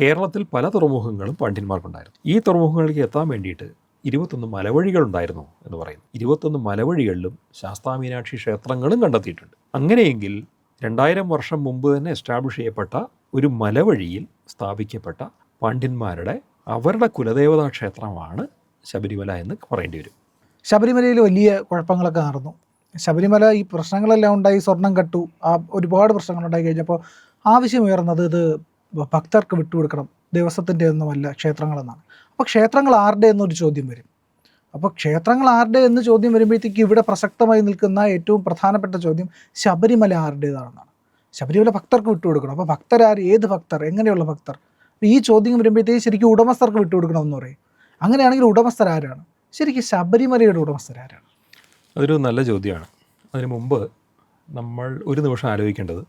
കേരളത്തിൽ പല തുറമുഖങ്ങളും പാണ്ഡ്യന്മാർക്കുണ്ടായിരുന്നു ഈ തുറമുഖങ്ങളിലേക്ക് എത്താൻ വേണ്ടിയിട്ട് ഇരുപത്തൊന്ന് മലവഴികളുണ്ടായിരുന്നു എന്ന് പറയുന്നു. ഇരുപത്തൊന്ന് മലവഴികളിലും ശാസ്താമീനാക്ഷി ക്ഷേത്രങ്ങളും കണ്ടെത്തിയിട്ടുണ്ട്. അങ്ങനെയെങ്കിൽ രണ്ടായിരം വർഷം മുമ്പ് തന്നെ എസ്റ്റാബ്ലിഷ് ചെയ്യപ്പെട്ട ഒരു മലവഴിയിൽ സ്ഥാപിക്കപ്പെട്ട പാണ്ഡ്യന്മാരുടെ അവരുടെ കുലദേവതാ ക്ഷേത്രമാണ് ശബരിമല എന്ന് പറയേണ്ടി വരും. ശബരിമലയിൽ വലിയ കുഴപ്പങ്ങളൊക്കെ നടന്നു. ശബരിമല ഈ പ്രശ്നങ്ങളെല്ലാം ഉണ്ടായി സ്വർണം കട്ടു ആ ഒരുപാട് പ്രശ്നങ്ങൾ ഉണ്ടായി കഴിഞ്ഞപ്പോൾ ആവശ്യമുയർന്നത് ഇത് ഭക്തർക്ക് വിട്ടുകൊടുക്കണം. ദേവസ്വത്തിന്റെ ഒന്നുമല്ല ക്ഷേത്രങ്ങളെന്നാണ്. അപ്പോൾ ക്ഷേത്രങ്ങൾ ആരുടെ എന്നൊരു ചോദ്യം വരും. അപ്പോൾ ക്ഷേത്രങ്ങൾ ആരുടെ എന്ന് ചോദ്യം വരുമ്പോഴത്തേക്ക് ഇവിടെ പ്രസക്തമായി നിൽക്കുന്ന ഏറ്റവും പ്രധാനപ്പെട്ട ചോദ്യം ശബരിമല ആരുടേതാണെന്നാണ്. ശബരിമല ഭക്തർക്ക് വിട്ടുകൊടുക്കണം. അപ്പോൾ ഭക്തരാര്? ഏത് ഭക്തർ? എങ്ങനെയുള്ള ഭക്തർ? ഈ ചോദ്യം വരുമ്പോഴത്തേക്ക് ശരിക്കും ഉടമസ്ഥർക്ക് വിട്ടുകൊടുക്കണം എന്ന് പറയും. അങ്ങനെയാണെങ്കിൽ ഉടമസ്ഥർ ആരാണ്? ശരിക്കും ശബരിമലയുടെ ഉടമസ്ഥർ ആരാണ്? അതൊരു നല്ല ചോദ്യമാണ്. അതിനു മുമ്പ് നമ്മൾ ഒരു നിമിഷം ആലോചിക്കേണ്ടത്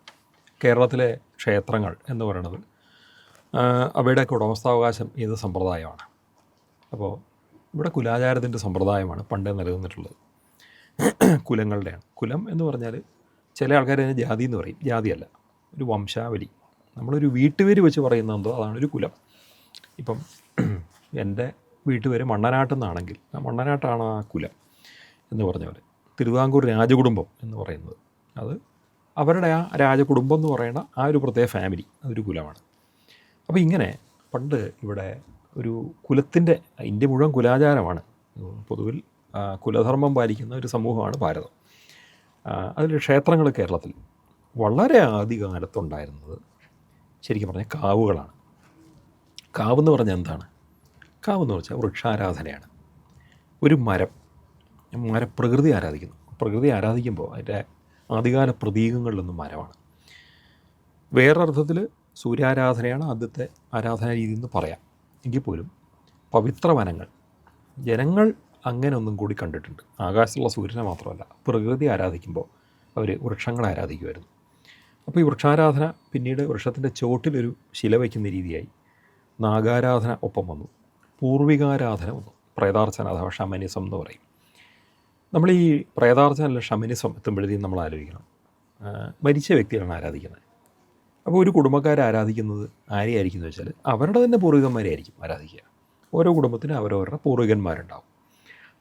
കേരളത്തിലെ ക്ഷേത്രങ്ങൾ എന്ന് പറയുന്നത് അവയുടെയൊക്കെ ഉടമസ്ഥാവകാശം ഏത് സമ്പ്രദായമാണ്? അപ്പോൾ ഇവിടെ കുലാചാരത്തിന്റെ സമ്പ്രദായമാണ് പണ്ടേ നിലനിന്നിട്ടുള്ളത്. കുലങ്ങളുടെയാണ്. കുലം എന്ന് പറഞ്ഞാൽ ചില ആൾക്കാർ അതിന് ജാതി എന്ന് പറയും. ജാതിയല്ല. ഒരു വംശാവലി. നമ്മളൊരു വീട്ടുപേര് വെച്ച് പറയുന്ന എന്തോ? അതാണ് ഒരു കുലം. ഇപ്പം എന്റെ വീട്ടുപേര് മണ്ണനാട്ടെന്നാണെങ്കിൽ ആ മണ്ണനാട്ടാണ് ആ കുലം എന്ന് പറഞ്ഞ പോലെ തിരുവിതാംകൂർ രാജകുടുംബം എന്ന് പറയുന്നത്. അത് അവരുടെ ആ രാജകുടുംബം എന്ന് പറയുന്ന ആ ഒരു പ്രത്യേക ഫാമിലി അതൊരു കുലമാണ്. അപ്പോൾ ഇങ്ങനെ പണ്ട് ഇവിടെ ഒരു കുലത്തിന്റെ ഇന്ത്യ മുഴുവൻ കുലാചാരമാണ്. പൊതുവിൽ കുലധർമ്മം പാലിക്കുന്ന ഒരു സമൂഹമാണ് ഭാരതം. അതിൽ ക്ഷേത്രങ്ങൾ കേരളത്തിൽ വളരെ ആദ്യകാലത്തുണ്ടായിരുന്നത് ശരിക്കും പറഞ്ഞാൽ കാവുകളാണ്. എന്ന് പറഞ്ഞാൽ എന്താണ്? കാവ് എന്ന് വെച്ചാൽ വൃക്ഷാരാധനയാണ്. ഒരു മരം മരപ്രകൃതി ആരാധിക്കുന്നു. പ്രകൃതി ആരാധിക്കുമ്പോൾ അതിന്റെ ആദ്യകാല പ്രതീകങ്ങളിലൊന്നും മരമാണ്. വേറൊരർത്ഥത്തിൽ സൂര്യാരാധനയാണ് ആദ്യത്തെ ആരാധനാ രീതി എന്ന് പറയാം. എങ്കിൽ പോലും പവിത്ര വനങ്ങൾ. ജനങ്ങൾ അങ്ങനെ ഒന്നും കൂടി കണ്ടിട്ടുണ്ട്. ആകാശത്തുള്ള സൂര്യനെ മാത്രമല്ല പ്രകൃതി ആരാധിക്കുമ്പോൾ അവർ വൃക്ഷങ്ങളെ ആരാധിക്കുമായിരുന്നു. അപ്പോൾ ഈ വൃക്ഷാരാധന പിന്നീട് വൃക്ഷത്തിന്റെ ചോട്ടിലൊരു ശില വയ്ക്കുന്ന രീതിയായി നാഗാരാധന ഒപ്പം വന്നു. പൂർവികാരാധന വന്നു. പ്രേതാർച്ചന അഥവാ ഷമനിസം എന്ന് പറയും. നമ്മൾ ഈ പ്രേതാർത്ഥനല്ല ഷമനിസം എത്തുമ്പോഴത്തേക്കും നമ്മൾ ആലോചിക്കണം. മരിച്ച വ്യക്തികളാണ് ആരാധിക്കുന്നത്. അപ്പോൾ ഒരു കുടുംബക്കാരെ ആരാധിക്കുന്നത് ആരെയായിരിക്കും എന്ന് വെച്ചാൽ അവരുടെ തന്നെ പൂർവികന്മാരെ ആയിരിക്കും ആരാധിക്കുക. ഓരോ കുടുംബത്തിനും അവരവരുടെ പൂർവികന്മാരുണ്ടാവും.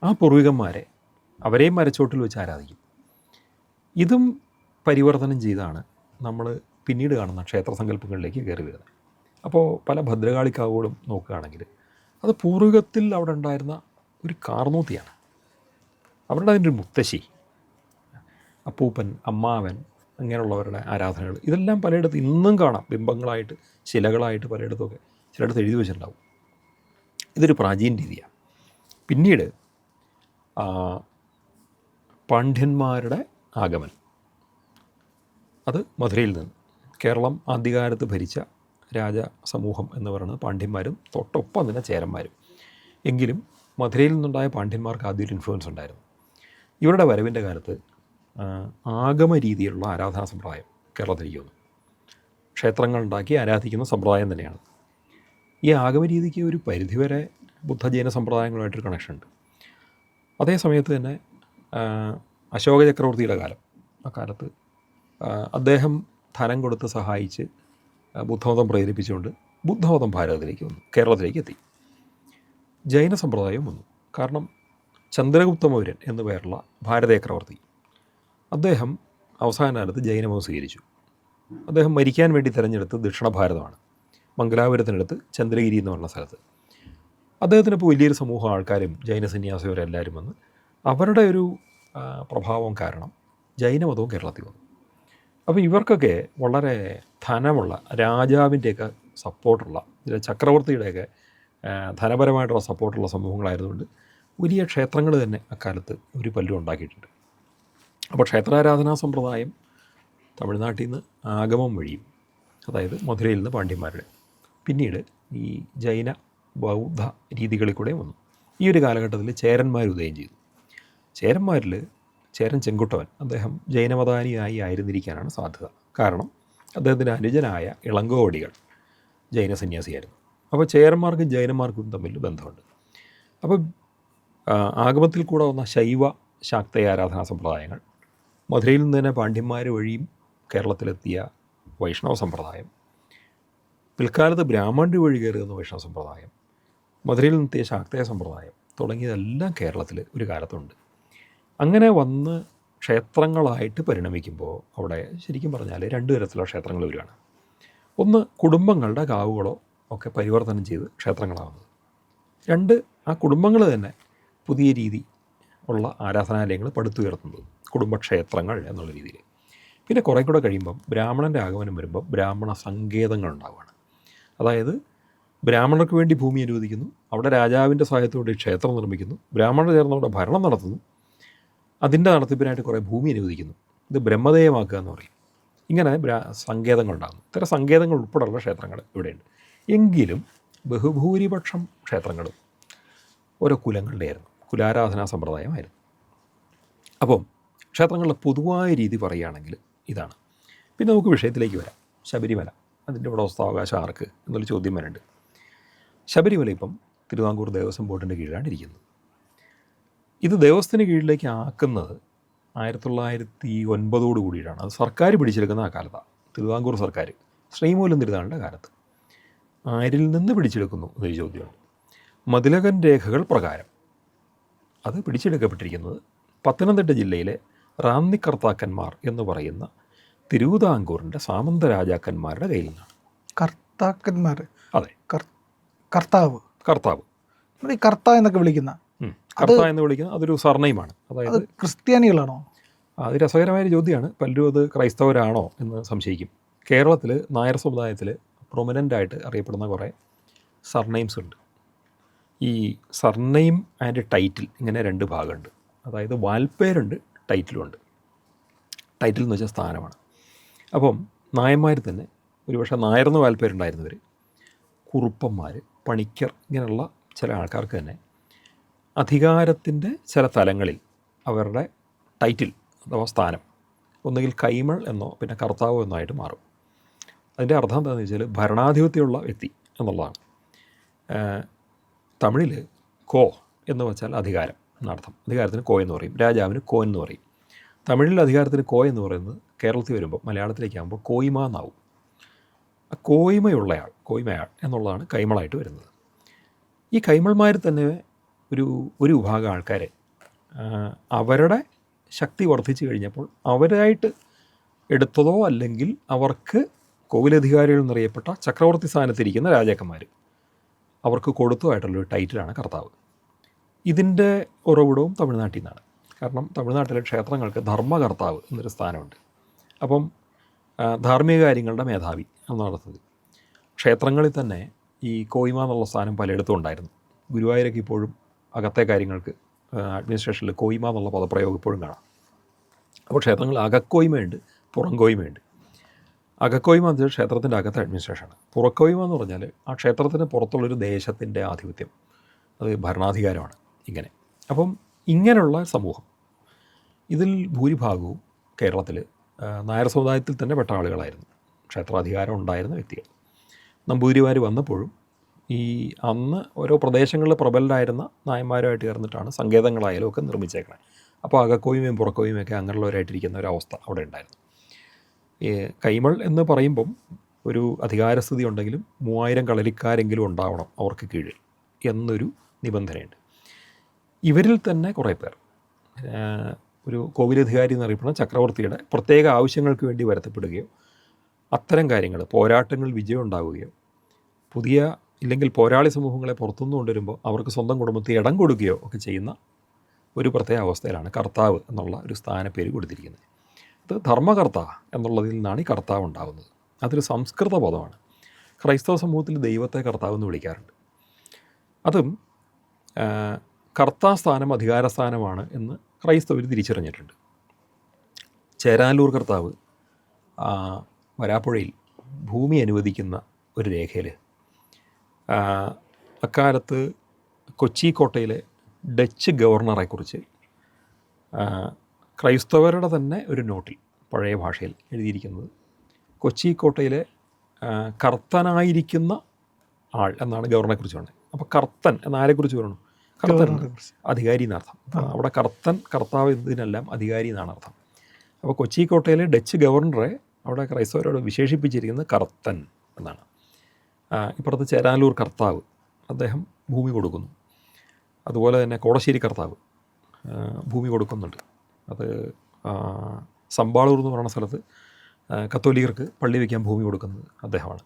ആ പൂർവികന്മാരെ അവരെയും മരച്ചോട്ടിൽ വെച്ച് ആരാധിക്കും. ഇതും പരിവർത്തനം ചെയ്താണ് നമ്മൾ പിന്നീട് കാണുന്ന ക്ഷേത്ര സങ്കല്പങ്ങളിലേക്ക് കയറി വരുന്നത്. അപ്പോൾ പല ഭദ്രകാളിക്കാവുകളും നോക്കുകയാണെങ്കിൽ അത് പൂർവികത്തിൽ അവിടെ ഉണ്ടായിരുന്ന ഒരു കാർന്നൂത്തിയാണ്. അവരുടെ അതിന്റെ ഒരു മുത്തശ്ശി അപ്പൂപ്പൻ അമ്മാവൻ അങ്ങനെയുള്ളവരുടെ ആരാധനകൾ. ഇതെല്ലാം പലയിടത്ത് ഇന്നും കാണാം. ബിംബങ്ങളായിട്ട് ശിലകളായിട്ട് പലയിടത്തൊക്കെ ചിലയിടത്ത് എഴുതി വെച്ചിട്ടുണ്ടാവും. ഇതൊരു പ്രാചീന രീതിയാണ്. പിന്നീട് പാണ്ഡ്യന്മാരുടെ ആഗമനം. അത് മധുരയിൽ നിന്ന്. കേരളം ആദ്യകാലത്ത് ഭരിച്ച രാജ സമൂഹം എന്ന് പറയുന്നത് പാണ്ഡ്യന്മാരും തൊട്ടൊപ്പം തന്നെ ചേരന്മാരും. എങ്കിലും മധുരയിൽ നിന്നുണ്ടായ പാണ്ഡ്യന്മാർക്ക് ആദ്യം ഒരു ഇൻഫ്ലുവൻസ് ഉണ്ടായിരുന്നു. ഇവരുടെ വരവിന്റെ കാലത്ത് ആഗമ രീതിയിലുള്ള ആരാധനാ സമ്പ്രദായം കേരളത്തിലേക്ക് വന്നു ക്ഷേത്രങ്ങൾ ഉണ്ടാക്കി ആരാധിക്കുന്ന സമ്പ്രദായം തന്നെയാണ്. ഈ ആഗമ രീതിക്ക് ഒരു പരിധിവരെ ബുദ്ധജൈന സമ്പ്രദായങ്ങളുമായിട്ടൊരു കണക്ഷൻ ഉണ്ട്. അതേ സമയത്ത് തന്നെ അശോക ചക്രവർത്തിയുടെ കാലം. ആ കാലത്ത് അദ്ദേഹം ധനം കൊടുത്ത് സഹായിച്ച് ബുദ്ധമതം പ്രേരിപ്പിച്ചുകൊണ്ട് ബുദ്ധമതം ഭാരതത്തിലേക്ക് വന്നു കേരളത്തിലേക്ക് എത്തി. ജൈന സമ്പ്രദായം വന്നു. കാരണം ചന്ദ്രഗുപ്ത മൗര്യൻ എന്നു പേരുള്ള ഭാരത ചക്രവർത്തി അദ്ദേഹം അവസാന കാലത്ത് ജൈനമതം സ്വീകരിച്ചു. അദ്ദേഹം മരിക്കാൻ വേണ്ടി തിരഞ്ഞെടുത്ത് ദക്ഷിണ ഭാരതമാണ്. മംഗലാപുരത്തിനടുത്ത് ചന്ദ്രഗിരി എന്ന് പറഞ്ഞ സ്ഥലത്ത്. അദ്ദേഹത്തിന് ഇപ്പോൾ വലിയൊരു സമൂഹം ആൾക്കാരും ജൈന സന്യാസിവരെല്ലാവരും വന്ന് അവരുടെ ഒരു പ്രഭാവം കാരണം ജൈനമതവും കേരളത്തിൽ വന്നു. അപ്പോൾ ഇവർക്കൊക്കെ വളരെ ധനമുള്ള രാജാവിന്റെയൊക്കെ സപ്പോർട്ടുള്ള ചക്രവർത്തിയുടെയൊക്കെ ധനപരമായിട്ടുള്ള സപ്പോർട്ടുള്ള സമൂഹങ്ങളായതുകൊണ്ട് വലിയ ക്ഷേത്രങ്ങൾ തന്നെ അക്കാലത്ത് ഒരു പല്ലും ഉണ്ടാക്കിയിട്ടുണ്ട്. അപ്പോൾ ക്ഷേത്രാരാധനാ സമ്പ്രദായം തമിഴ്നാട്ടിൽ നിന്ന് ആഗമം വഴിയും അതായത് മധുരയിൽ നിന്ന് പാണ്ഡ്യന്മാരുടെ പിന്നീട് ഈ ജൈന ബൗദ്ധ രീതികളിൽ കൂടെ വന്നു. ഈ ഒരു കാലഘട്ടത്തിൽ ചേരന്മാർ ഉദയം ചെയ്തു. ചേരന്മാരിൽ ചേരൻ ചെങ്കുട്ടവൻ അദ്ദേഹം ജൈനമതാനിയായി ആയിരുന്നിരിക്കാനാണ് സാധ്യത. കാരണം അദ്ദേഹത്തിന്റെ അനുജനായ ഇളങ്കോവടികൾ ജൈന സന്യാസിയായിരുന്നു അപ്പോൾ ചേരന്മാർക്കും ജൈനന്മാർക്കും തമ്മിൽ ബന്ധമുണ്ട്. അപ്പോൾ ആഗമത്തിൽ കൂടെ വന്ന ശൈവ ശാക്തയ ആരാധനാ സമ്പ്രദായങ്ങൾ. മധുരയിൽ നിന്ന് തന്നെ പാണ്ഡ്യന്മാർ വഴിയും കേരളത്തിലെത്തിയ വൈഷ്ണവ സമ്പ്രദായം. പിൽക്കാലത്ത് ബ്രാഹ്മണ്ഡി വഴി കയറുന്ന വൈഷ്ണവ സമ്പ്രദായം. മധുരയിൽ നിന്നെത്തിയ ശാക്തയ സമ്പ്രദായം തുടങ്ങിയതെല്ലാം കേരളത്തിൽ ഒരു കാലത്തുണ്ട്. അങ്ങനെ വന്ന് ക്ഷേത്രങ്ങളായിട്ട് പരിണമിക്കുമ്പോൾ അവിടെ ശരിക്കും പറഞ്ഞാൽ രണ്ട് തരത്തിലുള്ള ക്ഷേത്രങ്ങൾ വരികയാണ്. ഒന്ന് കുടുംബങ്ങളുടെ കാവുകളോ ഒക്കെ പരിവർത്തനം ചെയ്ത് ക്ഷേത്രങ്ങളാവുന്നത്. രണ്ട് ആ കുടുംബങ്ങൾ തന്നെ പുതിയ രീതി ഉള്ള ആരാധനാലയങ്ങൾ പടുത്തുയർത്തുന്നത് കുടുംബക്ഷേത്രങ്ങൾ എന്നുള്ള രീതിയിൽ. പിന്നെ കുറേ കൂടെ കഴിയുമ്പം ബ്രാഹ്മണന്റെ ആഗമനം വരുമ്പോൾ ബ്രാഹ്മണ സങ്കേതങ്ങൾ ഉണ്ടാവുകയാണ്. അതായത് ബ്രാഹ്മണർക്ക് വേണ്ടി ഭൂമി അനുവദിക്കുന്നു അവിടെ രാജാവിന്റെ സഹായത്തോടെ ക്ഷേത്രം നിർമ്മിക്കുന്നു ബ്രാഹ്മണർ ചേർന്ന് അവിടെ ഭരണം നടത്തുന്നു അതിന്റെ നടത്തിപ്പിനായിട്ട് കുറേ ഭൂമി അനുവദിക്കുന്നു. ഇത് ബ്രഹ്മദേയമാക്കുക എന്ന് പറയും. ഇങ്ങനെ സങ്കേതങ്ങൾ ഉണ്ടാകുന്നു. ഇത്തരം സങ്കേതങ്ങൾ ഉൾപ്പെടെയുള്ള ക്ഷേത്രങ്ങൾ ഇവിടെയുണ്ട്. എങ്കിലും ബഹുഭൂരിപക്ഷം ക്ഷേത്രങ്ങളും ഓരോ കുലങ്ങളുടെയായിരുന്നു. കുലാരാധനാ സമ്പ്രദായമായിരുന്നു. അപ്പം ക്ഷേത്രങ്ങളുടെ പൊതുവായ രീതി പറയുകയാണെങ്കിൽ ഇതാണ്. പിന്നെ നമുക്ക് വിഷയത്തിലേക്ക് വരാം. ശബരിമല അതിന്റെ ഉടമസ്ഥാവകാശം ആർക്ക് എന്നൊരു ചോദ്യം വരുന്നുണ്ട് ശബരിമല ഇപ്പം തിരുവിതാംകൂർ ദേവസ്വം ബോർഡിന്റെ കീഴിലാണ് ഇരിക്കുന്നത്. ഇത് ദേവസ്വത്തിന് കീഴിലേക്ക് ആക്കുന്നത് ആയിരത്തി തൊള്ളായിരത്തി ഒൻപതോട് കൂടിയിട്ടാണ്. അത് സർക്കാർ പിടിച്ചെടുക്കുന്ന ആ കാലത്താണ്. തിരുവിതാംകൂർ സർക്കാർ ശ്രീമൂലം തിരുതാളിന്റെ കാലത്ത് ആരിൽ നിന്ന് പിടിച്ചെടുക്കുന്നു എന്നൊരു ചോദ്യമുണ്ട്. മതിലകൻ രേഖകൾ പ്രകാരം അത് പിടിച്ചെടുക്കപ്പെട്ടിരിക്കുന്നത് പത്തനംതിട്ട ജില്ലയിലെ റാന്നിക്കർത്താക്കന്മാർ എന്ന് പറയുന്ന തിരുവിതാംകൂറിന്റെ സാമന്ത രാജാക്കന്മാരുടെ കയ്യിൽ നിന്നാണ് കർത്താക്കന്മാർ. അതെ. കർ- കർത്താവ്. കർത്താവ്. ഈ കർത്ത എന്നൊക്കെ വിളിക്കുന്ന. കർത്ത എന്ന് വിളിക്കുന്ന അതൊരു സർണയമാണ് അതായത് ക്രിസ്ത്യാനികളാണോ? അത് രസകരമായ ഒരു ചോദ്യമാണ്. പലരും അത് ക്രൈസ്തവരാണോ എന്ന് സംശയിക്കും. കേരളത്തിൽ നായർ സമുദായത്തിൽ പ്രൊമിനന്റായിട്ട് അറിയപ്പെടുന്ന കുറേ സർനെയിംസ് ഉണ്ട്. ഈ സർനെയിം ആൻഡ് ടൈറ്റിൽ ഇങ്ങനെ രണ്ട് ഭാഗമുണ്ട്. അതായത് വാൽപ്പേരുണ്ട് ടൈറ്റിലും ഉണ്ട് ടൈറ്റിൽ എന്ന് വെച്ചാൽ സ്ഥാനമാണ്. അപ്പം നായന്മാർ തന്നെ ഒരുപക്ഷെ നായർന്ന് വാൽപ്പേരുണ്ടായിരുന്നവർ കുറുപ്പന്മാർ പണിക്കർ ഇങ്ങനെയുള്ള ചില ആൾക്കാർക്ക് തന്നെ അധികാരത്തിന്റെ ചില തലങ്ങളിൽ അവരുടെ ടൈറ്റിൽ അഥവാ സ്ഥാനം ഒന്നുകിൽ കൈമൾ എന്നോ പിന്നെ കർത്താവോ എന്നോ ആയിട്ട് മാറും. അതിന്റെ അർത്ഥം എന്താണെന്ന് വെച്ചാൽ ഭരണാധിപത്യമുള്ള വ്യക്തി എന്നുള്ളതാണ്. തമിഴിൽ കോ എന്ന് വെച്ചാൽ അധികാരം എന്നർത്ഥം അധികാരത്തിന് കോ എന്ന് പറയും. രാജാവിന് കോ എന്ന് പറയും. തമിഴിൽ അധികാരത്തിന് കോ എന്ന് പറയുന്നത് കേരളത്തിൽ വരുമ്പോൾ മലയാളത്തിലേക്കാകുമ്പോൾ കോയിമ എന്നാവും. ആ കോയ്മയുള്ളയാൾ കോയ്മയാൾ എന്നുള്ളതാണ് കൈമളായിട്ട് വരുന്നത്. ഈ കൈമൾമാർ തന്നെ ഒരു ഒരു വിഭാഗം ആൾക്കാർ അവരുടെ ശക്തി വർദ്ധിച്ചു കഴിഞ്ഞപ്പോൾ അവരായിട്ട് എടുത്തതോ അല്ലെങ്കിൽ അവർക്ക് കോവിലധികാരികൾ എന്നറിയപ്പെട്ട ചക്രവർത്തി സ്ഥാനത്തിരിക്കുന്ന രാജാക്കന്മാർ അവർക്ക് കൊടുത്തതായിട്ടുള്ളൊരു ടൈറ്റിലാണ് കർത്താവ്. ഇതിന്റെ ഉറവിടവും തമിഴ്നാട്ടിൽ നിന്നാണ്. കാരണം തമിഴ്നാട്ടിലെ ക്ഷേത്രങ്ങൾക്ക് ധർമ്മകർത്താവ് എന്നൊരു സ്ഥാനമുണ്ട്. അപ്പം ധാർമ്മിക കാര്യങ്ങളുടെ മേധാവി എന്ന് നടത്തുന്നത്. ക്ഷേത്രങ്ങളിൽ തന്നെ ഈ കോയിമ എന്നുള്ള സ്ഥാനം പലയിടത്തും ഉണ്ടായിരുന്നു. ഗുരുവായൂരൊക്കെ ഇപ്പോഴും അകത്തെ കാര്യങ്ങൾക്ക് അഡ്മിനിസ്ട്രേഷനിൽ കോയിമ എന്നുള്ള പദപ്രയോഗം ഇപ്പോഴും കാണാം. അപ്പോൾ ക്ഷേത്രങ്ങൾ അകക്കോയ്മയുണ്ട് പുറംകോയ്മയുണ്ട്. അകക്കോയ്മ എന്ന് വെച്ചാൽ ക്ഷേത്രത്തിന്റെ അകത്തെ അഡ്മിനിസ്ട്രേഷനാണ്. പുറക്കോയ്മ എന്ന് പറഞ്ഞാൽ ആ ക്ഷേത്രത്തിന് പുറത്തുള്ളൊരു ദേശത്തിന്റെ ആധിപത്യം അത് ഭരണാധികാരമാണ് ഇങ്ങനെ. അപ്പം ഇങ്ങനെയുള്ള സമൂഹം ഇതിൽ ഭൂരിഭാഗവും കേരളത്തിൽ നായർ സമുദായത്തിൽ തന്നെ പെട്ട ആളുകളായിരുന്നു. ക്ഷേത്രാധികാരം ഉണ്ടായിരുന്ന വ്യക്തികൾ. നമ്പൂതിരിമാർ വന്നപ്പോഴും ഈ അന്ന് ഓരോ പ്രദേശങ്ങളിൽ പ്രബലരായിരുന്ന നായന്മാരുമായിട്ട് ചേർന്നിട്ടാണ് സങ്കേതങ്ങളായാലും ഒക്കെ നിർമ്മിച്ചേക്കണേ. അപ്പോൾ അകക്കോയ്മയും പുറക്കോയ്മയും ഒക്കെ അങ്ങനെയുള്ളവരായിട്ടിരിക്കുന്ന ഒരവസ്ഥ അവിടെ ഉണ്ടായിരുന്നു. കൈമൾ എന്ന് പറയുമ്പം ഒരു അധികാരസ്ഥിതി ഉണ്ടെങ്കിലും മൂവായിരം കളരിക്കാരെങ്കിലും ഉണ്ടാവണം അവർക്ക് കീഴിൽ എന്നൊരു നിബന്ധനയുണ്ട്. ഇവരിൽ തന്നെ കുറേ പേർ. ഒരു കോവിലധികാരി എന്നറിയപ്പെടുന്ന ചക്രവർത്തിയുടെ പ്രത്യേക ആവശ്യങ്ങൾക്ക് വേണ്ടി വരുത്തപ്പെടുകയോ അത്തരം കാര്യങ്ങൾ പോരാട്ടങ്ങൾ വിജയം ഉണ്ടാവുകയോ പുതിയ ഇല്ലെങ്കിൽ പോരാളി സമൂഹങ്ങളെ പുറത്തുനിന്ന് കൊണ്ടുവരുമ്പോൾ അവർക്ക് സ്വന്തം കുടുംബത്തിൽ ഇടം കൊടുക്കുകയോ ഒക്കെ ചെയ്യുന്ന ഒരു പ്രത്യേക അവസ്ഥയിലാണ് കർത്താവ് എന്നുള്ള ഒരു സ്ഥാനപ്പേര് കൊടുത്തിരിക്കുന്നത്. അത് ധർമ്മകർത്ത എന്നുള്ളതിൽ നിന്നാണ് ഈ കർത്താവ് ഉണ്ടാകുന്നത്. അതൊരു സംസ്കൃത പദമാണ്. ക്രൈസ്തവ സമൂഹത്തിൽ ദൈവത്തെ കർത്താവ് എന്ന് വിളിക്കാറുണ്ട്. അതും കർത്താസ്ഥാനം അധികാരസ്ഥാനമാണ് എന്ന് ക്രൈസ്തവർ തിരിച്ചറിഞ്ഞിട്ടുണ്ട്. ചേരാലൂർ കർത്താവ് വരാപ്പുഴയിൽ ഭൂമി അനുവദിക്കുന്ന ഒരു രേഖയിൽ അക്കാലത്ത് കൊച്ചി കോട്ടയിലെ ഡച്ച് ഗവർണറെക്കുറിച്ച് ക്രൈസ്തവരുടെ തന്നെ ഒരു നോട്ടിൽ പഴയ ഭാഷയിൽ എഴുതിയിരിക്കുന്നത് കൊച്ചി കോട്ടയിലെ കർത്തനായിരിക്കുന്ന ആൾ എന്നാണ് ഗവർണറെക്കുറിച്ച് പറഞ്ഞത് അപ്പോൾ കർത്തൻ എന്ന ആരെക്കുറിച്ച് പറയണം കർത്തൻ അധികാരി എന്നർത്ഥം. അവിടെ കർത്തൻ കർത്താവ് ഇതിനെല്ലാം അധികാരി എന്നാണ് അർത്ഥം. അപ്പോൾ കൊച്ചി കോട്ടയിലെ ഡച്ച് ഗവർണറെ അവിടെ ക്രൈസ്തവരോട് വിശേഷിപ്പിച്ചിരിക്കുന്നത് കർത്തൻ എന്നാണ്. ഇപ്പുറത്ത് ചേരാനൂർ കർത്താവ് അദ്ദേഹം ഭൂമി കൊടുക്കുന്നു. അതുപോലെ തന്നെ കോടശ്ശേരി കർത്താവ് ഭൂമി കൊടുക്കുന്നുണ്ട്. അത് സമ്പാളൂർ എന്ന് പറയുന്ന സ്ഥലത്ത് കത്തോലിക്കർക്ക് പള്ളി വയ്ക്കാൻ ഭൂമി കൊടുക്കുന്നത് അദ്ദേഹമാണ്.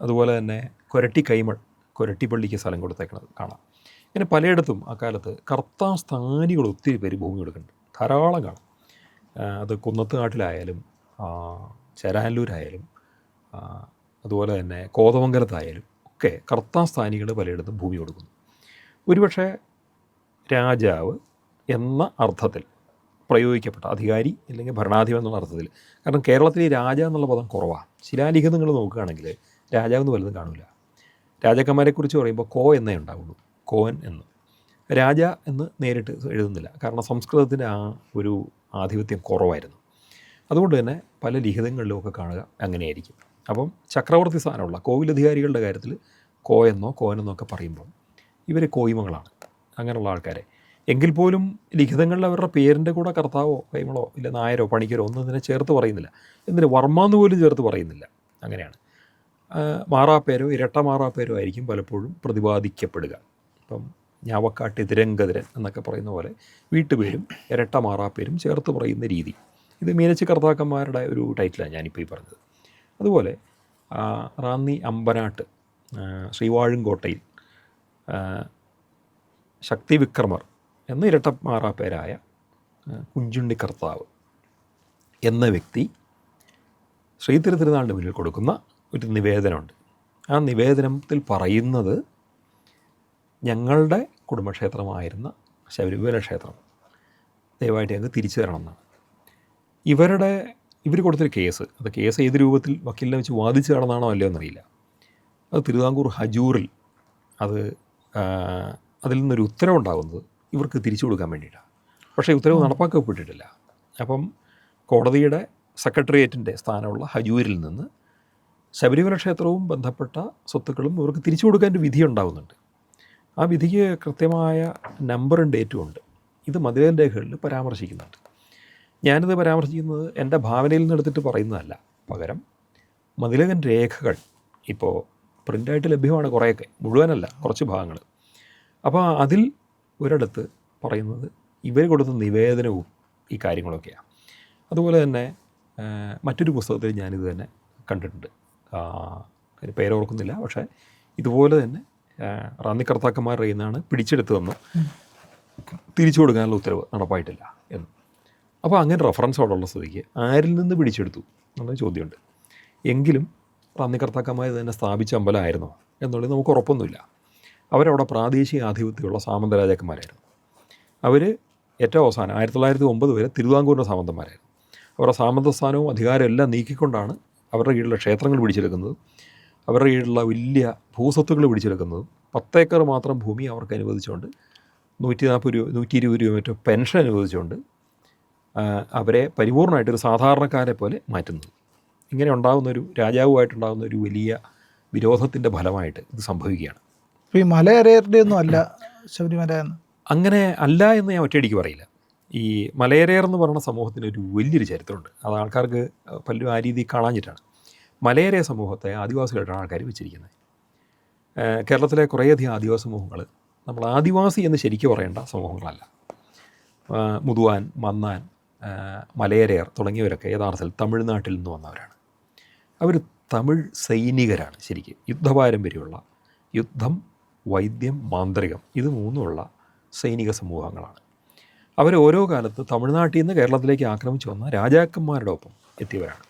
അതുപോലെ തന്നെ കൊരട്ടി കൈമൾ കൊരട്ടി പള്ളിക്ക് സ്ഥലം കൊടുത്തേക്കുന്നത് കാണാം. ഇങ്ങനെ പലയിടത്തും അക്കാലത്ത് കർത്താ സ്ഥാനികൾ ഒത്തിരി പേര് ഭൂമി കൊടുക്കുന്നുണ്ട്. ധാരാളം കാണാം. അത് കുന്നത്തുകാട്ടിലായാലും ആ, ചേരാനല്ലൂരായാലും അതുപോലെ തന്നെ കോതമംഗലത്തായാലും ഒക്കെ കർത്താ സ്ഥാനികൾ പലയിടത്തും ഭൂമി കൊടുക്കുന്നു. ഒരുപക്ഷെ രാജാവ് എന്ന അർത്ഥത്തിൽ പ്രയോഗിക്കപ്പെട്ട. അധികാരി അല്ലെങ്കിൽ ഭരണാധിപൻ എന്നുള്ള അർത്ഥത്തിൽ. കാരണം കേരളത്തിൽ രാജ എന്നുള്ള പദം കുറവാണ് ശിലാലിഖിതങ്ങൾ നോക്കുകയാണെങ്കിൽ രാജാവ് എന്ന് വലുതും കാണില്ല. രാജാക്കന്മാരെക്കുറിച്ച് പറയുമ്പോൾ കോ എന്നേ ഉണ്ടാവുള്ളൂ. കോൻ എന്ന്. രാജ എന്ന് നേരിട്ട് എഴുതുന്നില്ല. കാരണം സംസ്കൃതത്തിന്റെ ആ ഒരു ആധിപത്യം കുറവായിരുന്നു. അതുകൊണ്ട് തന്നെ പല ലിഖിതങ്ങളിലും ഒക്കെ കാണുക അങ്ങനെയായിരിക്കും. അപ്പം ചക്രവർത്തി സ്ഥാനമുള്ള കോവിലധികാരികളുടെ കാര്യത്തിൽ കോ എന്നോ കോനെന്നോ ഒക്കെ പറയുമ്പോൾ ഇവർ കോയിമകളാണ്. അങ്ങനെയുള്ള ആൾക്കാരെ. എങ്കിൽ പോലും ലിഖിതങ്ങളിൽ അവരുടെ പേരിന്റെ കൂടെ കർത്താവോ കൈമളോ ഇല്ല നായരോ പണിക്കരോ ഒന്നും ഇതിനെ ചേർത്ത് പറയുന്നില്ല. എന്തിന്? വർമ്മാന്ന് പോലും ചേർത്ത് പറയുന്നില്ല. അങ്ങനെയാണ്. മാറാപ്പേരോ ഇരട്ട മാറാപ്പേരോ ആയിരിക്കും പലപ്പോഴും പ്രതിപാദിക്കപ്പെടുക. ഇപ്പം ഞാവക്കാട്ട് തിരങ്കതിരൻ എന്നൊക്കെ പറയുന്ന പോലെ വീട്ടുപേരും ഇരട്ട മാറാപ്പേരും ചേർത്ത് പറയുന്ന രീതി. ഇത് മീനച്ചി കർത്താക്കന്മാരുടെ ഒരു ടൈറ്റിലാണ് ഞാനിപ്പോൾ ഈ പറഞ്ഞത്. അതുപോലെ റാന്നി അമ്പനാട്ട് ശ്രീവാഴുംകോട്ടയിൽ ശക്തി വിക്രമർ എന്ന ഇരട്ട മാറാപ്പേരായ കുഞ്ചുണ്ടി കർത്താവ് എന്ന വ്യക്തി ശ്രീധര തിരുനാളിന്റെ മുന്നിൽ കൊടുക്കുന്ന ഒരു നിവേദനമുണ്ട്. ആ നിവേദനത്തിൽ പറയുന്നത് ഞങ്ങളുടെ കുടുംബക്ഷേത്രമായിരുന്ന ശബരിമല ക്ഷേത്രം ദയവായിട്ട് ഞങ്ങൾക്ക് തിരിച്ചു തരണം എന്നാണ് ഇവരുടെ ഇവർ കൊടുത്തൊരു കേസ് അത് കേസ് ഏത് രൂപത്തിൽ വക്കീലിനെ വെച്ച് വാദിച്ചു കടന്നാണോ അല്ലയോ എന്നറിയില്ല. അത് തിരുവിതാംകൂർ ഹജൂറിൽ അത് അതിൽ നിന്നൊരു ഉത്തരവുണ്ടാകുന്നത് ഇവർക്ക് തിരിച്ചു കൊടുക്കാൻ വേണ്ടിയിട്ടാണ് പക്ഷേ ഉത്തരവ് നടപ്പാക്കപ്പെട്ടിട്ടില്ല. അപ്പം കോടതിയുടെ സെക്രട്ടേറിയറ്റിന്റെ സ്ഥാനമുള്ള ഹജൂരിൽ നിന്ന് ശബരിമല ക്ഷേത്രവും ബന്ധപ്പെട്ട സ്വത്തുക്കളും ഇവർക്ക് തിരിച്ചു കൊടുക്കാൻ ഒരു വിധി ഉണ്ടാകുന്നുണ്ട് ആ വിധിക്ക് കൃത്യമായ നമ്പറും ഡേറ്റും ഉണ്ട്. ഇത് മതിലേൻ രേഖകളിൽ പരാമർശിക്കുന്നുണ്ട്. ഞാനിത് പരാമർശിക്കുന്നത് എന്റെ ഭാവനയിൽ നിന്ന് എടുത്തിട്ട് പറയുന്നതല്ല. പകരം മതിലകൻ രേഖകൾ ഇപ്പോൾ പ്രിന്റായിട്ട് ലഭ്യമാണ് കുറേയൊക്കെ. മുഴുവനല്ല കുറച്ച് ഭാഗങ്ങൾ. അപ്പോൾ അതിൽ ഒരിടത്ത് പറയുന്നത് ഇവർ കൊടുത്ത നിവേദനവും ഈ കാര്യങ്ങളൊക്കെയാണ് അതുപോലെ തന്നെ മറ്റൊരു പുസ്തകത്തിൽ ഞാനിത് തന്നെ കണ്ടിട്ടുണ്ട്. പേരോർക്കുന്നില്ല പക്ഷേ ഇതുപോലെ തന്നെ റാന്നി കർത്താക്കന്മാരുടെ കയ്യിൽ നിന്നാണ് തിരിച്ചു കൊടുക്കാനുള്ള ഉത്തരവ് നടപ്പായിട്ടില്ല എന്ന്. അപ്പോൾ അങ്ങനെ റെഫറൻസ് അവിടെ ഉള്ള സ്ഥിതിക്ക് ആരിൽ നിന്ന് പിടിച്ചെടുത്തു എന്നുള്ള ചോദ്യമുണ്ട്. എങ്കിലും റാന്നി കർത്താക്കന്മാർ തന്നെ സ്ഥാപിച്ച അമ്പലമായിരുന്നോ എന്നുള്ളത് നമുക്ക് ഉറപ്പൊന്നുമില്ല. അവരവിടെ പ്രാദേശിക ആധിപത്യമുള്ള സാമന്ത രാജാക്കന്മാരായിരുന്നു. അവർ ഏറ്റവും അവസാനം ആയിരത്തി തൊള്ളായിരത്തി ഒമ്പത് വരെ തിരുവിതാംകൂറിന്റെ സാമന്തന്മാരായിരുന്നു. അവരുടെ സാമന്ത സ്ഥാനവും അധികാരവും എല്ലാം നീക്കിക്കൊണ്ടാണ് അവരുടെ കീഴിലുള്ള ക്ഷേത്രങ്ങൾ പിടിച്ചെടുക്കുന്നത്. അവരുടെ കീഴിലുള്ള വലിയ ഭൂസ്വത്തുക്കൾ പിടിച്ചെടുക്കുന്നത്. പത്തേക്കർ മാത്രം ഭൂമി അവർക്ക് അനുവദിച്ചുകൊണ്ട് നൂറ്റി നാൽപ്പത് രൂപ നൂറ്റി ഇരുപത് രൂപ മറ്റോ പെൻഷൻ അനുവദിച്ചുകൊണ്ട് അവരെ പരിപൂർണമായിട്ടൊരു സാധാരണക്കാരെ പോലെ മാറ്റുന്നത്. ഇങ്ങനെ ഉണ്ടാകുന്നൊരു രാജാവുമായിട്ടുണ്ടാകുന്ന ഒരു വലിയ വിരോധത്തിന്റെ ഫലമായിട്ട് ഇത് സംഭവിക്കുകയാണ്. ഈ മലയരയരുടെ ഒന്നും അല്ല ശബരിമല എന്ന് അങ്ങനെ അല്ല എന്ന് ഞാൻ ഒറ്റയടിക്ക് പറയില്ല. ഈ മലയരയർ എന്ന് പറയുന്ന സമൂഹത്തിന് ഒരു വലിയൊരു ചരിത്രമുണ്ട്. അത് ആൾക്കാർക്ക് പലരും ആ രീതിയിൽ കാണാഞ്ഞിട്ടാണ്. മലയരയ സമൂഹത്തെ ആദിവാസികളായിട്ടാണ് ആൾക്കാർ വെച്ചിരിക്കുന്നത്. കേരളത്തിലെ കുറേയധികം ആദിവാസി സമൂഹങ്ങൾ നമ്മൾ ആദിവാസി എന്ന് ശരിക്കും പറയേണ്ട സമൂഹങ്ങളല്ല. മുതുവാൻ മന്നാൻ മലയരേർ തുടങ്ങിയവരൊക്കെ യഥാർത്ഥത്തിൽ തമിഴ്നാട്ടിൽ നിന്ന് വന്നവരാണ്. അവർ തമിഴ് സൈനികരാണ് ശരിക്കും. യുദ്ധപാരമ്പര്യമുള്ള യുദ്ധം വൈദ്യം മാന്ത്രികം ഇത് മൂന്നുമുള്ള സൈനിക സമൂഹങ്ങളാണ്. അവർ ഓരോ കാലത്ത് തമിഴ്നാട്ടിൽ നിന്ന് കേരളത്തിലേക്ക് ആക്രമിച്ചു വന്ന രാജാക്കന്മാരുടെ ഒപ്പം എത്തിയവരാണ്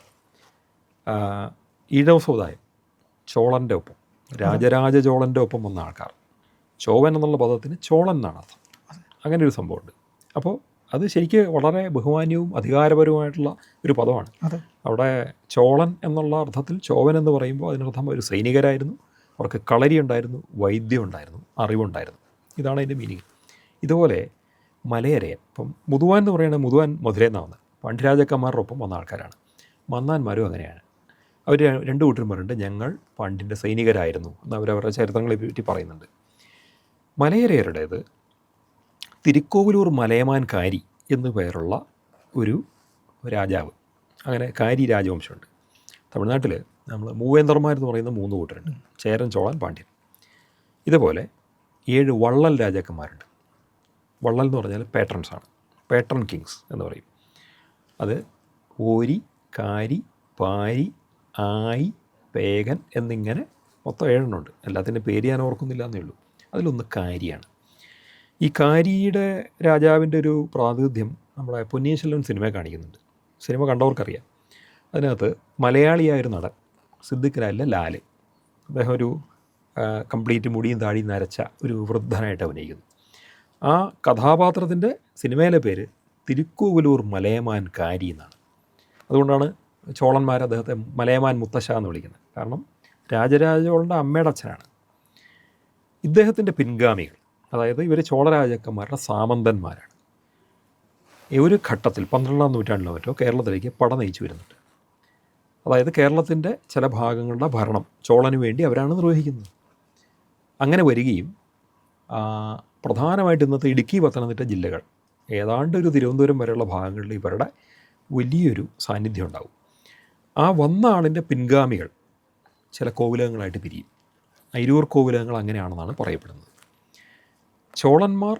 ഈഴവ സമുദായം ചോളന്റെ ഒപ്പം രാജരാജ ചോളന്റെ ഒപ്പം വന്ന ആൾക്കാർ. ചോവൻ എന്നുള്ള പദത്തിന് ചോളൻ എന്നാണ് അർത്ഥം. അങ്ങനെ ഒരു സംഭവമുണ്ട്. അപ്പോൾ അത് ശരിക്ക് വളരെ ബഹുമാന്യവും അധികാരപരവുമായിട്ടുള്ള ഒരു പദമാണ്. അവിടെ ചോളൻ എന്നുള്ള അർത്ഥത്തിൽ ചോവൻ എന്ന് പറയുമ്പോൾ അതിനർത്ഥം ഒരു സൈനികരായിരുന്നു. അവർക്ക് കളരി ഉണ്ടായിരുന്നു വൈദ്യം ഉണ്ടായിരുന്നു അറിവുണ്ടായിരുന്നു. ഇതാണ് അതിന്റെ മീനിങ് ഇതുപോലെ മലയരയൻ ഇപ്പം മുതുവാൻ എന്ന് പറയുന്നത് മുതുവാൻ മധുരയിൽ നിന്നാണ് പാണ്ഡ്യരാജക്കന്മാരുടെ ഒപ്പം വന്ന ആൾക്കാരാണ്. മന്നാന്മാരും അങ്ങനെയാണ്. അവർ രണ്ട് കൂട്ടരും പറഞ്ഞിട്ട് ഞങ്ങൾ പണ്ടിന്റെ സൈനികരായിരുന്നു എന്ന് അവരവരുടെ ചരിത്രങ്ങളെ പറ്റി പറയുന്നുണ്ട്. മലയരയരുടേത് തിരുക്കോവിലൂർ മലയമാൻ കാരി എന്നു പേരുള്ള ഒരു രാജാവ്. അങ്ങനെ കാരി രാജവംശമുണ്ട്. തമിഴ്നാട്ടിൽ നമ്മൾ മൂവേന്തർമാരെന്ന് പറയുന്ന മൂന്ന് കൂട്ടരുണ്ട്. ചേരൻ ചോളൻ പാണ്ഡ്യൻ. ഇതുപോലെ ഏഴ് വള്ളൽ രാജാക്കന്മാരുണ്ട്. വള്ളൽ എന്ന് പറഞ്ഞാൽ പാട്രൺസ് ആണ്. കിങ്സ് എന്ന് പറയും. അത് ഓരി കാരി പാരി ആയി പേകൻ എന്നിങ്ങനെ മൊത്തം ഏഴെണ്ണമുണ്ട് എല്ലാത്തിന്റെ പേര് ഞാൻ ഓർക്കുന്നില്ല എന്നേ ഉള്ളൂ. അതിലൊന്ന് കാരിയാണ്. ഈ കാരിയുടെ രാജാവിന്റെ ഒരു പ്രാതിനിധ്യം നമ്മളെ പൊന്നിയിൻ സിനിമ കാണിക്കുന്നുണ്ട്. സിനിമ കണ്ടവർക്കറിയാം. അതിനകത്ത് മലയാളിയായൊരു നടൻ സിദ്ദിഖ് ലാൽ. അദ്ദേഹം ഒരു കംപ്ലീറ്റ് മുടിയും താടിയും നരച്ച ഒരു വൃദ്ധനായിട്ട് അഭിനയിക്കുന്നു. ആ കഥാപാത്രത്തിന്റെ സിനിമയിലെ പേര് തിരുക്കോവിലൂർ മലയമാൻ കാരി എന്നാണ്. അതുകൊണ്ടാണ് ചോളന്മാർ അദ്ദേഹത്തെ മലയമാൻ മുത്തശ്ശ എന്ന് വിളിക്കുന്നത്. കാരണം രാജരാജോളന്റെ അമ്മയുടെ അച്ഛനാണ്. ഇദ്ദേഹത്തിന്റെ പിൻഗാമികൾ അതായത് ഇവർ ചോളരാജാക്കന്മാരുടെ സാമന്തന്മാരാണ്. ഒരു ഘട്ടത്തിൽ പന്ത്രണ്ടാം നൂറ്റാണ്ടിലോ മറ്റോ കേരളത്തിലേക്ക് പട നയിച്ചു വരുന്നുണ്ട്. അതായത് കേരളത്തിന്റെ ചില ഭാഗങ്ങളുടെ ഭരണം ചോളന് വേണ്ടി അവരാണ് നിർവഹിക്കുന്നത്. അങ്ങനെ വരികയും പ്രധാനമായിട്ട് ഇന്നത്തെ ഇടുക്കി പത്തനംതിട്ട ജില്ലകൾ ഏതാണ്ട് ഒരു തിരുവനന്തപുരം വരെയുള്ള ഭാഗങ്ങളിൽ ഇവരുടെ വലിയൊരു സാന്നിധ്യം ഉണ്ടാകും ആ വന്ന ആളിന്റെ പിൻഗാമികൾ ചില കോവിലകങ്ങളായിട്ട് പിരിയും. അയിരൂർ കോവിലകങ്ങൾ അങ്ങനെയാണെന്നാണ് പറയപ്പെടുന്നത്. ചോളന്മാർ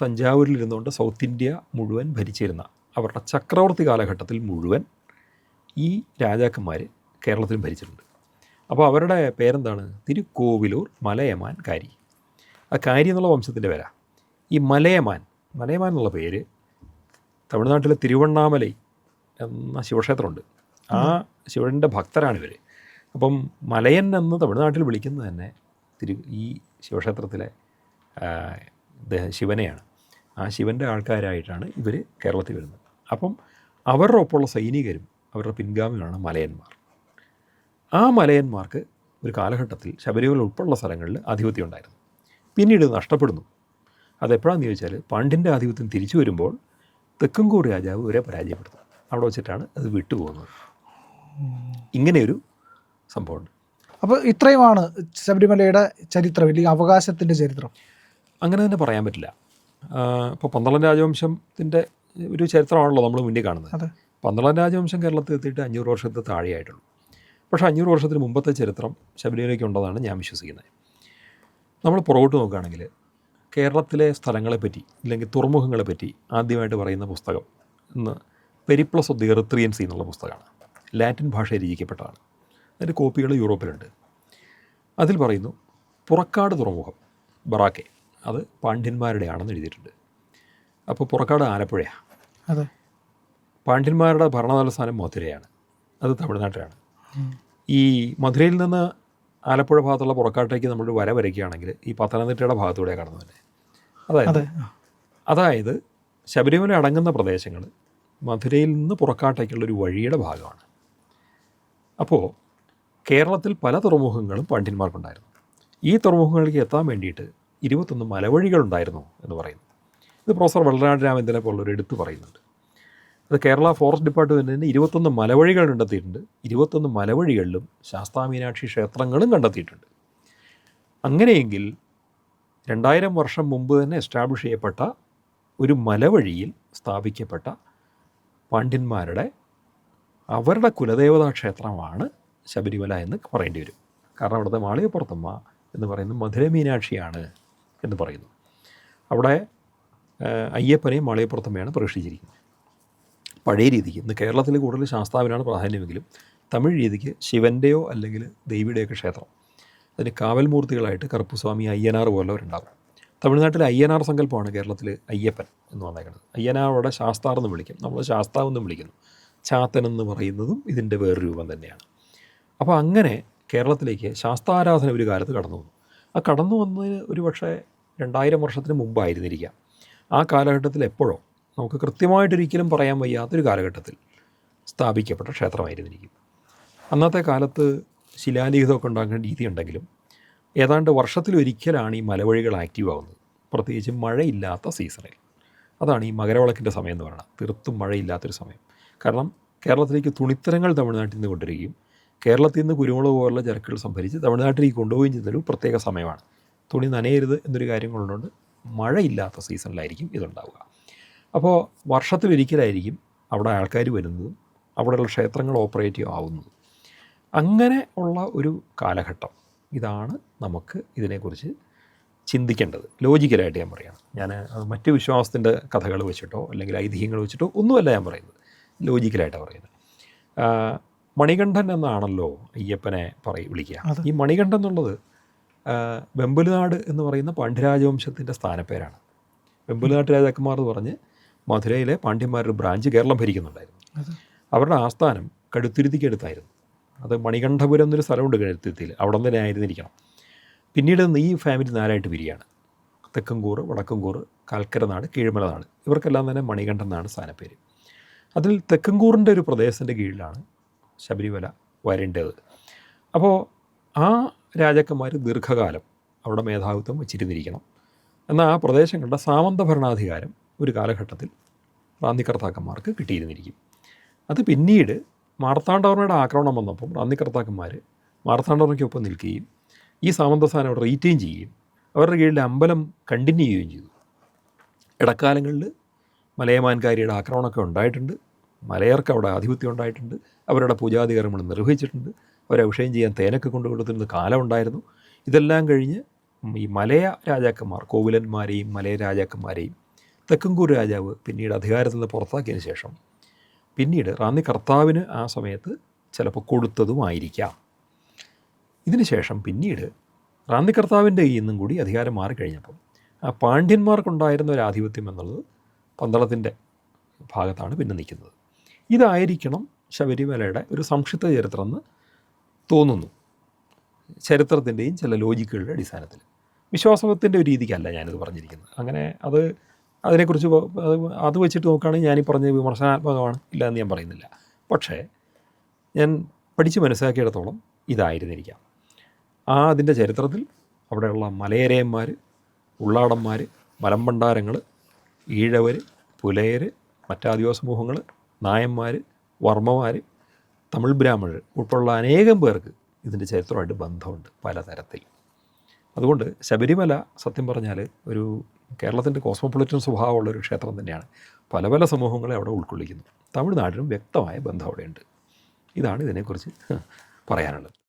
തഞ്ചാവൂരിൽ ഇരുന്നുകൊണ്ട് സൗത്ത് ഇന്ത്യ മുഴുവൻ ഭരിച്ചിരുന്ന അവരുടെ ചക്രവർത്തി കാലഘട്ടത്തിൽ മുഴുവൻ ഈ രാജാക്കന്മാർ കേരളത്തിലും ഭരിച്ചിട്ടുണ്ട്. അപ്പോൾ അവരുടെ പേരെന്താണ്? തിരുക്കോവിലൂർ മലയമാൻ കാരി. ആ കാരി എന്നുള്ള വംശത്തിന്റെ പേരാ. ഈ മലയമാൻ മലയമാൻ എന്നുള്ള പേര് തമിഴ്നാട്ടിലെ തിരുവണ്ണാമലൈ എന്ന ശിവക്ഷേത്രമുണ്ട്. ആ ശിവന്റെ ഭക്തരാണ് ഇവർ അപ്പം മലയൻ എന്ന് തമിഴ്നാട്ടിൽ വിളിക്കുന്നത് തന്നെ തിരു ഈ ശിവക്ഷേത്രത്തിലെ ശിവനെയാണ്. ആ ശിവന്റെ ആൾക്കാരായിട്ടാണ് ഇവർ കേരളത്തിൽ വരുന്നത്. അപ്പം അവരുടെ ഒപ്പമുള്ള സൈനികരും അവരുടെ പിൻഗാമികളാണ് മലയന്മാർ. ആ മലയന്മാർക്ക് ഒരു കാലഘട്ടത്തിൽ ശബരിമല ഉൾപ്പെടെയുള്ള സ്ഥലങ്ങളിൽ ആധിപത്യം ഉണ്ടായിരുന്നു. പിന്നീട് നഷ്ടപ്പെടുന്നു. അതെപ്പോഴാണെന്ന് ചോദിച്ചാൽ പാണ്ഡ്യന്റെ ആധിപത്യം തിരിച്ചു വരുമ്പോൾ തെക്കുംകൂർ രാജാവ് ഇവരെ പരാജയപ്പെടുത്തും. അവിടെ വെച്ചിട്ടാണ് അത് വിട്ടുപോകുന്നത്. ഇങ്ങനെയൊരു സംഭവമുണ്ട്. അപ്പോൾ ഇത്രയുമാണ് ശബരിമലയുടെ ചരിത്രം അല്ലെങ്കിൽ അവകാശത്തിന്റെ ചരിത്രം. അങ്ങനെ തന്നെ പറയാൻ പറ്റില്ല. ഇപ്പോൾ പന്തളം രാജവംശത്തിന്റെ ഒരു ചരിത്രമാണല്ലോ നമ്മൾ മുന്നിൽ കാണുന്നത്. അതെ. പന്തളം രാജവംശം കേരളത്തിൽ എത്തിയിട്ട് അഞ്ഞൂറ് വർഷത്തെ താഴെയായിട്ടുള്ളൂ. പക്ഷേ അഞ്ഞൂറ് വർഷത്തിന് മുമ്പത്തെ ചരിത്രം ശബരിമലയ്ക്ക് ഉണ്ടെന്നാണ് ഞാൻ വിശ്വസിക്കുന്നത്. നമ്മൾ പുറകോട്ട് നോക്കുകയാണെങ്കിൽ കേരളത്തിലെ സ്ഥലങ്ങളെപ്പറ്റി അല്ലെങ്കിൽ തുറമുഖങ്ങളെപ്പറ്റി ആദ്യമായിട്ട് പറയുന്ന പുസ്തകം ഇന്ന് പെരിപ്ലസ് ഓഫ് ദി എന്നുള്ള പുസ്തകമാണ്. ലാറ്റിൻ ഭാഷയിൽ രചിക്കപ്പെട്ടതാണ് അതിന്റെ കോപ്പികൾ യൂറോപ്പിലുണ്ട്. അതിൽ പറയുന്നു പുറക്കാട് തുറമുഖം ബറാക്കെ അത് പാണ്ഡ്യന്മാരുടെയാണെന്ന് എഴുതിയിട്ടുണ്ട്. അപ്പോൾ പുറക്കാട് ആലപ്പുഴയാണ് അതെ. പാണ്ഡ്യന്മാരുടെ ഭരണതലസ്ഥാനം മധുരയാണ്. അത് തമിഴ്നാട്ടിലാണ്. ഈ മധുരയിൽ നിന്ന് ആലപ്പുഴ ഭാഗത്തുള്ള പുറക്കാട്ടേക്ക് നമ്മൾ വര വരയ്ക്കുകയാണെങ്കിൽ ഈ പത്തനംതിട്ടയുടെ ഭാഗത്തൂടെ കടന്നു തന്നെ. അതായത് അതായത് ശബരിമല അടങ്ങുന്ന പ്രദേശങ്ങൾ മധുരയിൽ നിന്ന് പുറക്കാട്ടേക്കുള്ള ഒരു വഴിയുടെ ഭാഗമാണ്. അപ്പോൾ കേരളത്തിൽ പല തുറമുഖങ്ങളും പണ്ഡിന്മാർക്കുണ്ടായിരുന്നു ഈ തുറമുഖങ്ങളിലേക്ക് എത്താൻ വേണ്ടിയിട്ട് ഇരുപത്തൊന്ന് മലവഴികളുണ്ടായിരുന്നു എന്ന് പറയുന്നു. ഇത് പ്രൊഫസർ വെള്ളനാട് രാമേന്ദ്രനെ പോലുള്ളൊരു എടുത്തു പറയുന്നുണ്ട്. അത് കേരള ഫോറസ്റ്റ് ഡിപ്പാർട്ട്മെന്റിന് ഇരുപത്തൊന്ന് മലവഴികൾ കണ്ടെത്തിയിട്ടുണ്ട്. ഇരുപത്തൊന്ന് മലവഴികളിലും ശാസ്താ മീനാക്ഷി ക്ഷേത്രങ്ങളും കണ്ടെത്തിയിട്ടുണ്ട്. അങ്ങനെയെങ്കിൽ രണ്ടായിരം വർഷം മുമ്പ് തന്നെ എസ്റ്റാബ്ലിഷ് ചെയ്യപ്പെട്ട ഒരു മലവഴിയിൽ സ്ഥാപിക്കപ്പെട്ട പാണ്ഡ്യന്മാരുടെ അവരുടെ കുലദേവതാ ക്ഷേത്രമാണ് ശബരിമല എന്ന് പറയേണ്ടി വരും. കാരണം അവിടുത്തെ മാളികപ്പുറത്തമ്മ എന്ന് പറയുന്നത് മധുര മീനാക്ഷിയാണ് എന്ന് പറയുന്നു. അവിടെ അയ്യപ്പനെയും മാളികപ്പുറത്തമ്മയാണ് പ്രവേശിച്ചിരിക്കുന്നത്. പഴയ രീതിക്ക് ഇന്ന് കേരളത്തിൽ കൂടുതൽ ശാസ്താവിനാണ് പ്രാധാന്യമെങ്കിലും തമിഴ് രീതിക്ക് ശിവന്റെയോ അല്ലെങ്കിൽ ദേവിയുടെയൊക്കെ ക്ഷേത്രം. അതിന് കാവൽമൂർത്തികളായിട്ട് കറുപ്പുസ്വാമി അയ്യനാർ പോലുള്ളവരുണ്ടാകും. തമിഴ്നാട്ടിലെ അയ്യനാർ സങ്കല്പമാണ് കേരളത്തിൽ അയ്യപ്പൻ എന്ന് പറഞ്ഞേക്കുന്നത്. അയ്യനാറോടെ ശാസ്താർ എന്ന് വിളിക്കും. നമ്മൾ ശാസ്താവ് എന്നും വിളിക്കുന്നു. ചാത്തൻ എന്ന് പറയുന്നതും ഇതിന്റെ വേറൊരു രൂപം തന്നെയാണ്. അപ്പോൾ അങ്ങനെ കേരളത്തിലേക്ക് ശാസ്താരാധന ഒരു കാലത്ത് കടന്നു വന്നു. ആ കടന്നു വന്നതിന് ഒരു പക്ഷേ രണ്ടായിരം വർഷത്തിന് മുമ്പായിരുന്നിരിക്കാം. ആ കാലഘട്ടത്തിൽ എപ്പോഴോ നമുക്ക് കൃത്യമായിട്ടൊരിക്കലും പറയാൻ വയ്യാത്തൊരു കാലഘട്ടത്തിൽ സ്ഥാപിക്കപ്പെട്ട ക്ഷേത്രമായിരുന്നിരിക്കും. അന്നത്തെ കാലത്ത് ശിലാലിഖിതമൊക്കെ ഉണ്ടാക്കുന്ന രീതി ഉണ്ടെങ്കിലും ഏതാണ്ട് വർഷത്തിലൊരിക്കലാണ് ഈ മലവഴികൾ ആക്റ്റീവ് ആവുന്നത്. പ്രത്യേകിച്ച് മഴയില്ലാത്ത സീസണിൽ. അതാണ് ഈ മകരവിളക്കിന്റെ സമയം എന്ന് പറയുന്നത്. തീർത്തും മഴയില്ലാത്തൊരു സമയം. കാരണം കേരളത്തിലേക്ക് തുണിത്തരങ്ങൾ തമിഴ്നാട്ടിൽ നിന്ന് കൊണ്ടുവരികയും കേരളത്തിൽ നിന്ന് കുരുമുളക് പോലുള്ള ചരക്കുകൾ സംഭരിച്ച് തമിഴ്നാട്ടിലേക്ക് കൊണ്ടുപോവുകയും ചെയ്യുന്നൊരു പ്രത്യേക സമയമാണ്. തുണി നനയരുത് എന്നൊരു കാര്യം കൊണ്ടുകൊണ്ട് മഴയില്ലാത്ത സീസണിലായിരിക്കും ഇതുണ്ടാവുക. അപ്പോൾ വർഷത്തിലൊരിക്കലായിരിക്കും അവിടെ ആൾക്കാർ വരുന്നതും അവിടെയുള്ള ക്ഷേത്രങ്ങൾ ഓപ്പറേറ്റീവ് ആവുന്നതും അങ്ങനെ ഉള്ള ഒരു കാലഘട്ടം ഇതാണ് നമുക്ക് ഇതിനെക്കുറിച്ച് ചിന്തിക്കേണ്ടത്. ലോജിക്കലായിട്ട് ഞാൻ പറയുകയാണ് ഞാൻ മറ്റ് വിശ്വാസത്തിന്റെ കഥകൾ വെച്ചിട്ടോ അല്ലെങ്കിൽ ഐതിഹ്യങ്ങൾ വെച്ചിട്ടോ ഒന്നുമല്ല ഞാൻ പറയുന്നത്. ലോജിക്കലായിട്ടാണ് പറയുന്നത്. മണികണ്ഠൻ എന്നാണല്ലോ അയ്യപ്പനെ പറയും വിളിക്കുക. ഈ മണികണ്ഠൻ എന്നുള്ളത് വെമ്പലുനാട് എന്ന് പറയുന്ന പാണ്ഡ്യരാജവംശത്തിന്റെ സ്ഥാനപ്പേരാണ്. വെമ്പലുനാട്ട് രാജാക്കന്മാർ എന്ന് പറഞ്ഞ് മധുരയിലെ പാണ്ഡ്യന്മാരുടെ ബ്രാഞ്ച് കേരളം ഭരിക്കുന്നുണ്ടായിരുന്നു. അവരുടെ ആസ്ഥാനം കടുത്തുരുത്തിക്കടുത്തായിരുന്നു അത് മണികണ്ഠപുരം എന്നൊരു സ്ഥലമുണ്ട് കടുത്തുരുത്തിയിൽ. അവിടെ തന്നെ ആയിരുന്നിരിക്കണം. പിന്നീട് ഈ ഫാമിലി നാലായിട്ട് പിരിയാണ്. തെക്കൻകൂറ് വടക്കൻകൂറ് കാൽക്കരനാട് കീഴ്മലനാട് ഇവർക്കെല്ലാം തന്നെ മണികണ്ഠൻ എന്നാണ് സ്ഥാനപ്പേര്. അതിൽ തെക്കൻകൂറിന്റെ ഒരു പ്രദേശത്തിന്റെ കീഴിലാണ് ശബരിമല വരേണ്ടത്. അപ്പോൾ ആ രാജാക്കന്മാർ ദീർഘകാലം അവിടെ മേധാവിത്വം വച്ചിരുന്നിരിക്കണം. എന്നാൽ ആ പ്രദേശങ്ങളുടെ സാമന്ത ഭരണാധികാരം ഒരു കാലഘട്ടത്തിൽ റാന്നിക്കർത്താക്കന്മാർക്ക് കിട്ടിയിരുന്നിരിക്കും. അത് പിന്നീട് മാർത്താണ്ഡവർമ്മയുടെ ആക്രമണം വന്നപ്പം റാന്നിക്കർത്താക്കന്മാർ മാർത്താണ്ഡവർമ്മയ്ക്കൊപ്പം നിൽക്കുകയും ഈ സാമന്തസ്ഥാനം അവിടെ റീറ്റെയിൻ ചെയ്യുകയും അവരുടെ കീഴിൽ അമ്പലം കണ്ടിന്യൂ ചെയ്യുകയും ചെയ്തു. ഇടക്കാലങ്ങളിൽ മലയമാൻകാരിയുടെ ആക്രമണമൊക്കെ ഉണ്ടായിട്ടുണ്ട്. മലയർക്ക് അവിടെ ആധിപത്യം ഉണ്ടായിട്ടുണ്ട്. അവരുടെ പൂജാധികാരങ്ങൾ നിർവഹിച്ചിട്ടുണ്ട്. അവരെ അഭിഷേകം ചെയ്യാൻ തേനൊക്കെ കൊണ്ടു കാലമുണ്ടായിരുന്നു ഇതെല്ലാം കഴിഞ്ഞ് ഈ മലയ രാജാക്കന്മാർ കോവിലന്മാരെയും മലയ രാജാക്കന്മാരെയും തെക്കൻകൂർ രാജാവ് പിന്നീട് അധികാരത്തിൽ നിന്ന് പുറത്താക്കിയതിന് ശേഷം പിന്നീട് റാന്നി കർത്താവിന് ആ സമയത്ത് ചിലപ്പോൾ കൊടുത്തതുമായിരിക്കാം. ഇതിന് ശേഷം പിന്നീട് റാന്നി കർത്താവിന്റെ കയ്യിൽ നിന്നും കൂടി അധികാരം മാറിക്കഴിഞ്ഞപ്പം ആ പാണ്ഡ്യന്മാർക്കുണ്ടായിരുന്ന ഒരു ആധിപത്യം എന്നുള്ളത് പന്തളത്തിന്റെ ഭാഗത്താണ് പിന്നെ നിൽക്കുന്നത്. ഇതായിരിക്കണം ശബരിമലയുടെ ഒരു സംക്ഷിപ്ത ചരിത്രം എന്ന് തോന്നുന്നു. ചരിത്രത്തിന്റെയും ചില ലോജിക്കുകളുടെ അടിസ്ഥാനത്തിൽ. വിശ്വാസത്തിന്റെ ഒരു രീതിക്കല്ല ഞാനിത് പറഞ്ഞിരിക്കുന്നത്. അങ്ങനെ അത് അതിനെക്കുറിച്ച് അത് വെച്ചിട്ട് നോക്കുകയാണെങ്കിൽ ഞാനീ പറഞ്ഞ വിമർശനാത്മകമാണ് ഇല്ല എന്ന് ഞാൻ പറയുന്നില്ല. പക്ഷേ ഞാൻ പഠിച്ച് മനസ്സിലാക്കിയിടത്തോളം ഇതായിരുന്നിരിക്കാം. ആ അതിന്റെ ചരിത്രത്തിൽ അവിടെയുള്ള മലയരയന്മാർ ഉള്ളാടന്മാർ മലമ്പണ്ടാരങ്ങൾ ഈഴവർ പുലയർ മറ്റാദിവാസ സമൂഹങ്ങൾ നായന്മാർ വർമ്മമാർ തമിഴ് ബ്രാഹ്മണർ ഉൾപ്പെടെയുള്ള അനേകം പേർക്ക് ഇതിന്റെ ചരിത്രമായിട്ട് ബന്ധമുണ്ട് പലതരത്തിൽ. അതുകൊണ്ട് ശബരിമല സത്യം പറഞ്ഞാൽ ഒരു കേരളത്തിന്റെ കോസ്മോപൊളിറ്റൻ സ്വഭാവമുള്ള ഒരു ക്ഷേത്രം തന്നെയാണ്. പല പല സമൂഹങ്ങളെ അവിടെ ഉൾക്കൊള്ളിക്കുന്നു. തമിഴ്നാടിനും വ്യക്തമായ ബന്ധം അവിടെയുണ്ട്. ഇതാണ് ഇതിനെക്കുറിച്ച് പറയാനുള്ളത്.